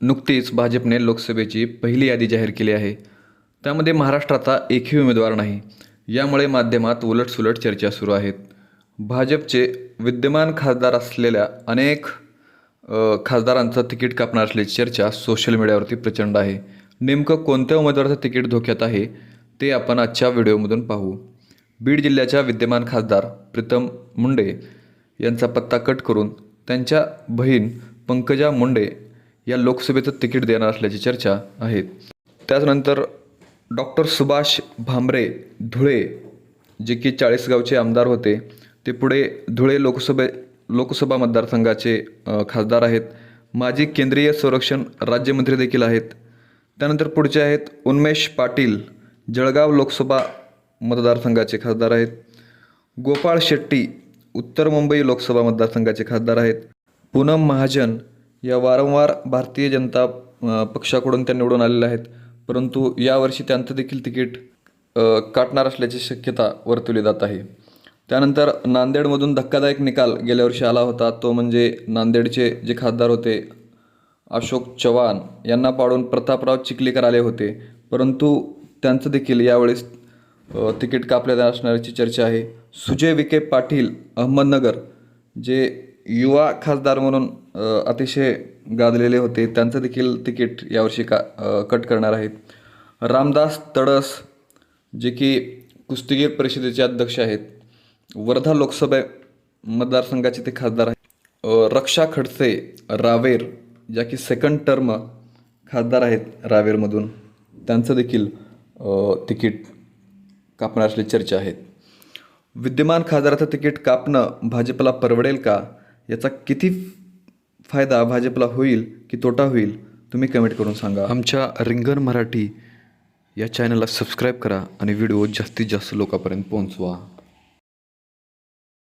नुकतीच भाजपने लोकसभेची पहिली यादी जाहीर केली आहे. त्यामध्ये महाराष्ट्राचा एकही उमेदवार नाही. यामुळे माध्यमात उलटसुलट चर्चा सुरू आहेत. भाजपचे विद्यमान खासदार असलेल्या अनेक खासदारांचं तिकीट कापणार असल्याची चर्चा सोशल मीडियावरती प्रचंड आहे. नेमकं कोणत्या उमेदवाराचं तिकीट धोक्यात आहे ते आपण आजच्या व्हिडिओमधून पाहू. बीड जिल्ह्याच्या विद्यमान खासदार प्रीतम मुंडे यांचा पत्ता कट करून त्यांच्या बहीण पंकजा मुंडे या लोकसभेचं तिकीट देणार असल्याची चर्चा आहे. त्याचनंतर डॉक्टर सुभाष भामरे धुळे जे की चाळीसगावचे आमदार होते ते पुढे धुळे लोकसभे लोकसभा मतदारसंघाचे खासदार आहेत. माजी केंद्रीय संरक्षण राज्यमंत्री देखील आहेत. त्यानंतर पुढचे आहेत उन्मेष पाटील जळगाव लोकसभा मतदारसंघाचे खासदार आहेत. गोपाळ शेट्टी उत्तर मुंबई लोकसभा मतदारसंघाचे खासदार आहेत. पूनम महाजन या वारंवार भारतीय जनता पक्षाकडून त्या निवडून आलेल्या आहेत. परंतु यावर्षी त्यांचं देखील तिकीट काटणार असल्याची शक्यता वर्तवली जात आहे. त्यानंतर नांदेडमधून धक्कादायक निकाल गेल्या वर्षी आला होता. तो म्हणजे नांदेडचे जे खासदार होते अशोक चव्हाण यांना पाडून प्रतापराव चिखलीकर आले होते. परंतु त्यांचं देखील यावेळेस तिकीट तिकीट जाणार असणाऱ्याची चर्चा आहे. सुजय विखे पाटील अहमदनगर जे युवा खासदार म्हणून अतिशय गाजलेले होते. त्यांचं देखील तिकीट यावर्षी का कट करणार आहेत. रामदास तडस जे की कुस्तीगीर परिषदेचे अध्यक्ष आहेत. वर्धा लोकसभा मतदारसंघाचे ते खासदार आहेत. रक्षा खडसे रावेर ज्या की सेकंड टर्म खासदार आहेत रावेरमधून. त्यांचं देखील तिकीट कापणार असल्याची चर्चा आहेत विद्यमान खासदाराचं तिकीट कापणं भाजपला परवडेल का? याचा किती फायदा भाजपला होईल की तोटा होईल तुम्ही कमेंट करून सांगा. आमच्या रिंगण मराठी या चॅनलला सबस्क्राईब करा आणि व्हिडिओ जास्तीत जास्त लोकांपर्यंत पोहोचवा.